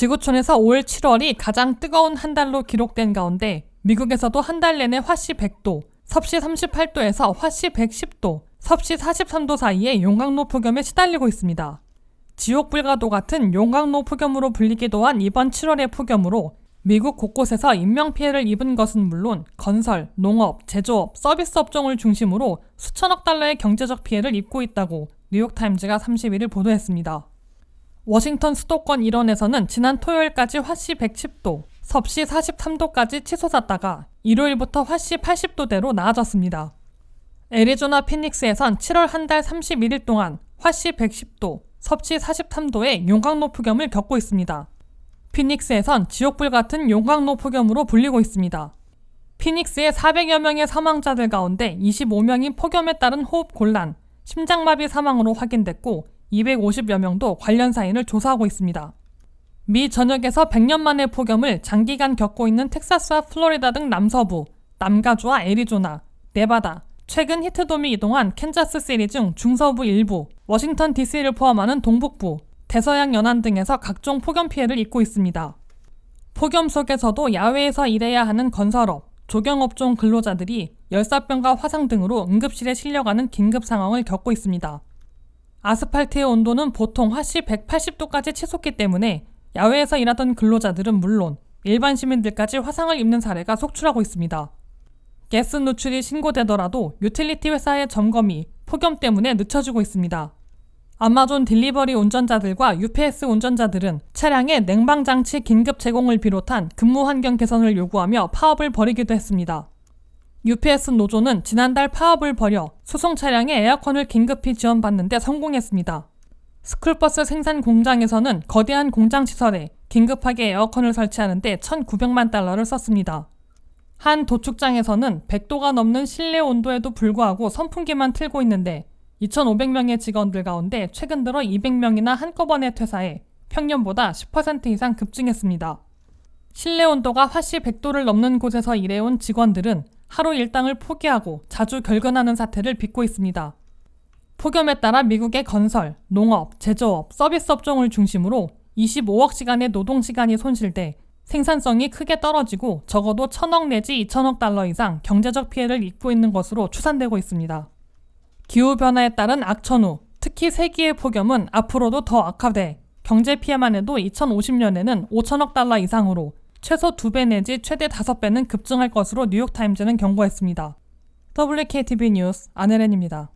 지구촌에서 올 7월이 가장 뜨거운 한 달로 기록된 가운데 미국에서도 한 달 내내 화씨 100도, 섭씨 38도에서 화씨 110도, 섭씨 43도 사이에 용광로 폭염에 시달리고 있습니다. 지옥 불가도 같은 용광로 폭염으로 불리기도 한 이번 7월의 폭염으로 미국 곳곳에서 인명피해를 입은 것은 물론 건설, 농업, 제조업, 서비스 업종을 중심으로 수천억 달러의 경제적 피해를 입고 있다고 뉴욕타임즈가 31일 보도했습니다. 워싱턴 수도권 일원에서는 지난 토요일까지 화씨 110도, 섭씨 43도까지 치솟았다가 일요일부터 화씨 80도대로 나아졌습니다. 애리조나 피닉스에선 7월 한 달 31일 동안 화씨 110도, 섭씨 43도의 용광로 폭염을 겪고 있습니다. 피닉스에선 지옥불 같은 용광로 폭염으로 불리고 있습니다. 피닉스의 400여 명의 사망자들 가운데 25명이 폭염에 따른 호흡 곤란, 심장마비 사망으로 확인됐고 250여 명도 관련 사인을 조사하고 있습니다. 미 전역에서 100년 만의 폭염을 장기간 겪고 있는 텍사스와 플로리다 등 남서부, 남가주와 애리조나, 네바다, 최근 히트돔이 이동한 캔자스 시리 중 중서부 일부, 워싱턴 DC를 포함하는 동북부, 대서양 연안 등에서 각종 폭염 피해를 입고 있습니다. 폭염 속에서도 야외에서 일해야 하는 건설업, 조경업종 근로자들이 열사병과 화상 등으로 응급실에 실려가는 긴급 상황을 겪고 있습니다. 아스팔트의 온도는 보통 화씨 180도까지 치솟기 때문에 야외에서 일하던 근로자들은 물론 일반 시민들까지 화상을 입는 사례가 속출하고 있습니다. 가스 누출이 신고되더라도 유틸리티 회사의 점검이 폭염 때문에 늦춰지고 있습니다. 아마존 딜리버리 운전자들과 UPS 운전자들은 차량의 냉방 장치 긴급 제공을 비롯한 근무 환경 개선을 요구하며 파업을 벌이기도 했습니다. UPS 노조는 지난달 파업을 벌여 수송 차량에 에어컨을 긴급히 지원받는데 성공했습니다. 스쿨버스 생산 공장에서는 거대한 공장 시설에 긴급하게 에어컨을 설치하는데 1,900만 달러를 썼습니다. 한 도축장에서는 100도가 넘는 실내 온도에도 불구하고 선풍기만 틀고 있는데 2,500명의 직원들 가운데 최근 들어 200명이나 한꺼번에 퇴사해 평년보다 10% 이상 급증했습니다. 실내 온도가 화씨 100도를 넘는 곳에서 일해온 직원들은 하루 일당을 포기하고 자주 결근하는 사태를 빚고 있습니다. 폭염에 따라 미국의 건설, 농업, 제조업, 서비스 업종을 중심으로 25억 시간의 노동 시간이 손실돼 생산성이 크게 떨어지고 적어도 1000억 내지 2천억 달러 이상 경제적 피해를 입고 있는 것으로 추산되고 있습니다. 기후 변화에 따른 악천후, 특히 세기의 폭염은 앞으로도 더 악화돼 경제 피해만 해도 2050년에는 5천억 달러 이상으로 최소 2배 내지 최대 5배는 급증할 것으로 뉴욕타임즈는 경고했습니다. WKTV 뉴스 안혜렌입니다.